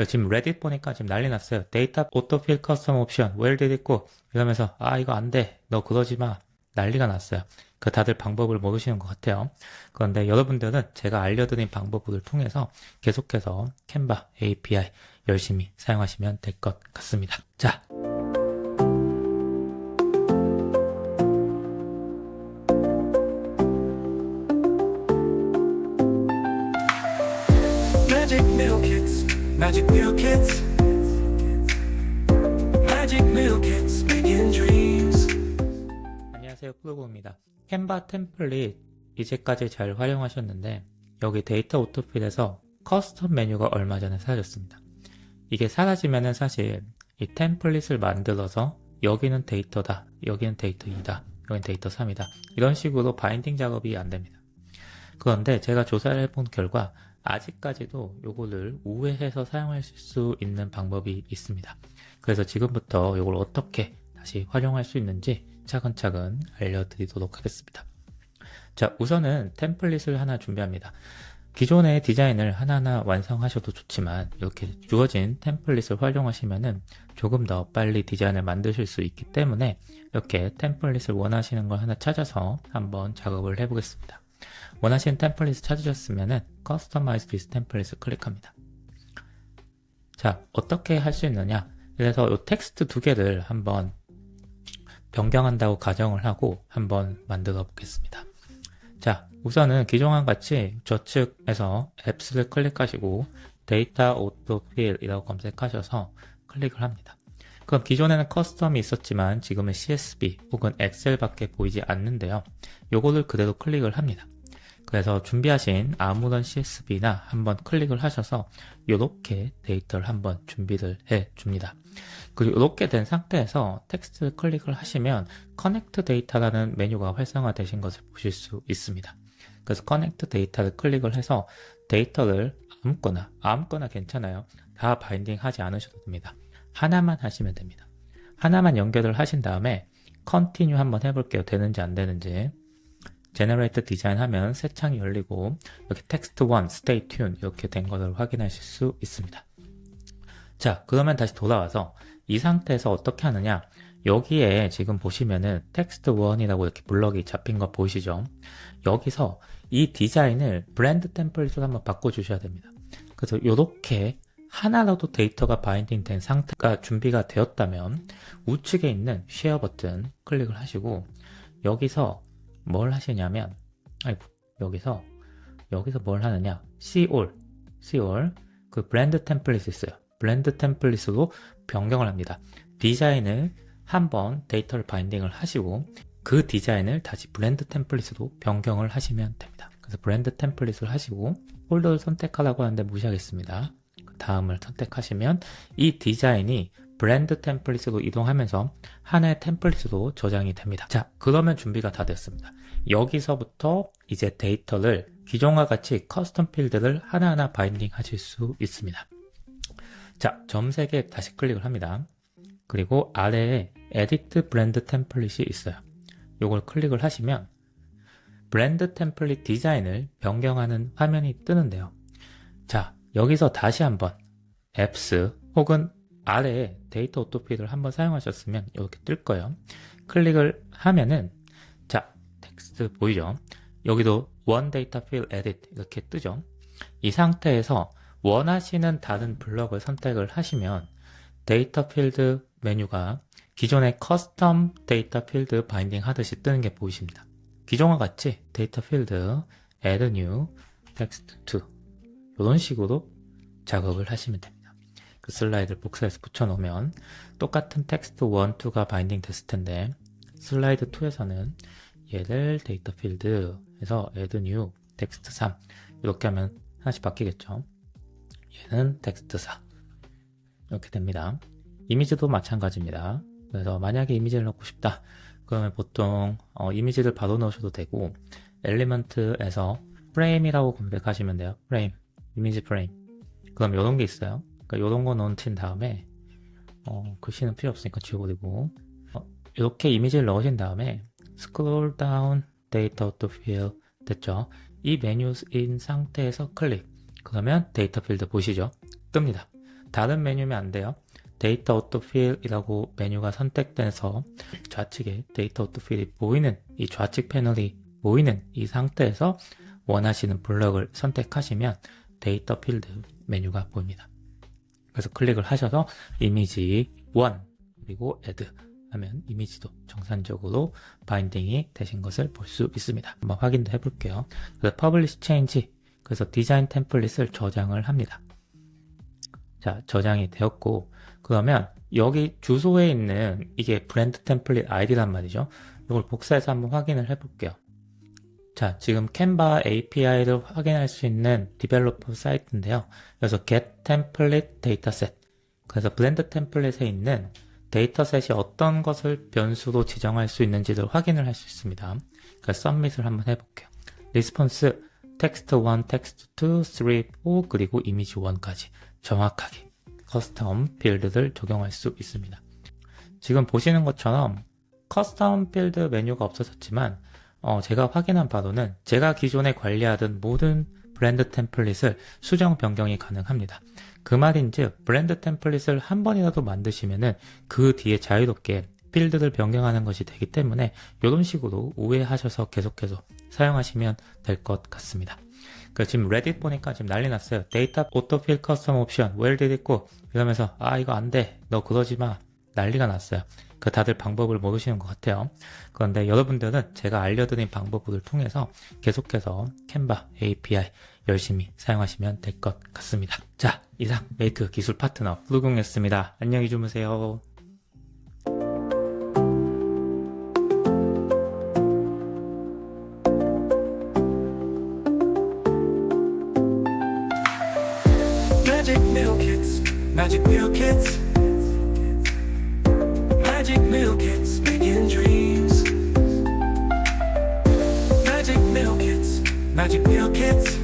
그 지금 레딧 보니까 지금 난리 났어요. 데이터 오토필 커스텀 옵션 웰드 있고 이러면서 아 이거 안 돼. 너 그러지 마. 난리가 났어요. 그 다들 방법을 모르시는 것 같아요. 그런데 여러분들은 제가 알려드린 방법을 통해서 계속해서 캔바 API 열심히 사용하시면 될 것 같습니다. 자, Kits, Magic Meal Kits, Magic Meal Kits, making dreams. 안녕하세요. 플로고입니다. 캔바 템플릿 이제까지 잘 활용하셨는데 여기 데이터 오토필에서 커스텀 메뉴가 얼마 전에 사라졌습니다. 이게 사라지면은 사실 이 템플릿을 만들어서 여기는 데이터다, 여기는 데이터 2다, 여기는 데이터 3이다 이런 식으로 바인딩 작업이 안 됩니다. 그런데 제가 조사를 해본 결과 아직까지도 요거를 우회해서 사용하실 수 있는 방법이 있습니다. 그래서 지금부터 요걸 어떻게 다시 활용할 수 있는지 차근차근 알려드리도록 하겠습니다. 자, 우선은 템플릿을 하나 준비합니다. 기존의 디자인을 하나하나 완성하셔도 좋지만 이렇게 주어진 템플릿을 활용하시면은 조금 더 빨리 디자인을 만드실 수 있기 때문에 이렇게 템플릿을 원하시는 걸 하나 찾아서 한번 작업을 해보겠습니다. 원하시는 템플릿을 찾으셨으면은 커스터마이즈 디스 템플릿을 클릭합니다. 자, 어떻게 할 수 있느냐? 그래서 이 텍스트 두 개를 한번 변경한다고 가정을 하고 한번 만들어 보겠습니다. 자, 우선은 기존과 같이 좌측에서 앱스를 클릭하시고 데이터 오토필이라고 검색하셔서 클릭을 합니다. 그럼 기존에는 커스텀이 있었지만 지금은 CSV 혹은 엑셀밖에 보이지 않는데요. 요거를 그대로 클릭을 합니다. 그래서 준비하신 아무런 CSV나 한번 클릭을 하셔서 이렇게 데이터를 한번 준비를 해 줍니다. 그리고 이렇게 된 상태에서 텍스트를 클릭을 하시면 커넥트 데이터라는 메뉴가 활성화되신 것을 보실 수 있습니다. 그래서 커넥트 데이터를 클릭을 해서 데이터를 아무거나 아무거나 괜찮아요. 다 바인딩 하지 않으셔도 됩니다. 하나만 하시면 됩니다. 하나만 연결을 하신 다음에 컨티뉴 한번 해볼게요. 되는지 안 되는지. 제너레이트 디자인 하면 새 창이 열리고 이렇게 텍스트 1, stay tune 이렇게 된 것을 확인하실 수 있습니다. 자, 그러면 다시 돌아와서 이 상태에서 어떻게 하느냐? 여기에 지금 보시면은 텍스트 1이라고 이렇게 블럭이 잡힌 거 보이시죠? 여기서 이 디자인을 브랜드 템플릿으로 한번 바꿔주셔야 됩니다. 그래서 이렇게 하나라도 데이터가 바인딩 된 상태가 준비가 되었다면 우측에 있는 쉐어 버튼 클릭을 하시고 여기서 뭘 하시냐면 아이고 여기서 여기서 뭘 하느냐. see all see all 그 브랜드 템플릿 있어요. 브랜드 템플릿으로 변경을 합니다. 디자인을 한번 데이터를 바인딩을 하시고 그 디자인을 다시 브랜드 템플릿으로 변경을 하시면 됩니다. 그래서 브랜드 템플릿을 하시고 폴더를 선택하라고 하는데 무시하겠습니다. 그 다음을 선택하시면 이 디자인이 브랜드 템플릿으로 이동하면서 하나의 템플릿으로 저장이 됩니다. 자, 그러면 준비가 다 됐습니다. 여기서부터 이제 데이터를 기존과 같이 커스텀 필드를 하나하나 바인딩 하실 수 있습니다. 자, 점 3개 다시 클릭을 합니다. 그리고 아래에 Edit 브랜드 템플릿이 있어요. 이걸 클릭을 하시면 브랜드 템플릿 디자인을 변경하는 화면이 뜨는데요. 자, 여기서 다시 한번 앱스 혹은 아래에 데이터 오토필을 한번 사용하셨으면 이렇게 뜰 거예요. 클릭을 하면은 자 텍스트 보이죠? 여기도 one data field edit 이렇게 뜨죠. 이 상태에서 원하시는 다른 블럭을 선택을 하시면 데이터 필드 메뉴가 기존의 커스텀 데이터 필드 바인딩 하듯이 뜨는 게 보이십니다. 기존과 같이 데이터 필드 add new text to 이런 식으로 작업을 하시면 됩니다. 그 슬라이드를 복사해서 붙여놓으면 똑같은 텍스트 1, 2가 바인딩 됐을 텐데 슬라이드 2에서는 얘를 데이터 필드에서 add new 텍스트 3 이렇게 하면 하나씩 바뀌겠죠. 얘는 텍스트 4 이렇게 됩니다. 이미지도 마찬가지입니다. 그래서 만약에 이미지를 넣고 싶다 그러면 보통 어, 이미지를 바로 넣으셔도 되고 엘리먼트에서 프레임이라고 검색하시면 돼요. 프레임, 이미지 프레임. 그럼 이런 게 있어요. 그러니까 이런 거 넣으신 다음에 어, 글씨는 필요 없으니까 지워버리고 어, 이렇게 이미지를 넣으신 다음에 스크롤 다운 데이터 to fill 됐죠. 이 메뉴인 상태에서 클릭 그러면 데이터 필드 보시죠. 뜹니다. 다른 메뉴면 안 돼요. 데이터 오토 필이라고 메뉴가 선택돼서 좌측에 데이터 오토 필이 보이는 이 좌측 패널이 보이는 이 상태에서 원하시는 블럭을 선택하시면 데이터 필드 메뉴가 보입니다. 그래서 클릭을 하셔서 이미지 1 그리고 add 하면 이미지도 정상적으로 바인딩이 되신 것을 볼 수 있습니다. 한번 확인도 해볼게요. 그래서 publish change 그래서 디자인 템플릿을 저장을 합니다. 자, 저장이 되었고 그러면 여기 주소에 있는 이게 브랜드 템플릿 아이디란 말이죠. 이걸 복사해서 한번 확인을 해볼게요. 자, 지금 캔바 API를 확인할 수 있는 디벨로퍼 사이트인데요. 그래서 get template dataset. 그래서 블렌드 템플릿에 있는 데이터셋이 어떤 것을 변수로 지정할 수 있는지를 확인을 할 수 있습니다. 그래서 submit을 한번 해볼게요. 리스폰스 텍스트 1, 텍스트 2, 3, 4 그리고 이미지 1까지 정확하게 커스텀 필드를 적용할 수 있습니다. 지금 보시는 것처럼 커스텀 필드 메뉴가 없어졌지만 어, 제가 확인한 바로는 제가 기존에 관리하던 모든 브랜드 템플릿을 수정 변경이 가능합니다. 그 말인즉 브랜드 템플릿을 한 번이라도 만드시면은 그 뒤에 자유롭게 필드를 변경하는 것이 되기 때문에 이런 식으로 우회하셔서 계속해서 사용하시면 될 것 같습니다. 그 지금 레딧 보니까 지금 난리 났어요. 데이터 오토필 커스텀 옵션 웰 it go 이러면서 아 이거 안 돼. 너 그러지 마. 난리가 났어요. 그 다들 방법을 모르시는 것 같아요. 그런데 여러분들은 제가 알려드린 방법을 통해서 계속해서 캔바 API 열심히 사용하시면 될 것 같습니다. 자, 이상 메이크 기술 파트너 플루공이었습니다. 안녕히 주무세요. Magic Meal Kits, Magic Meal Kits. Magic Meal Kits.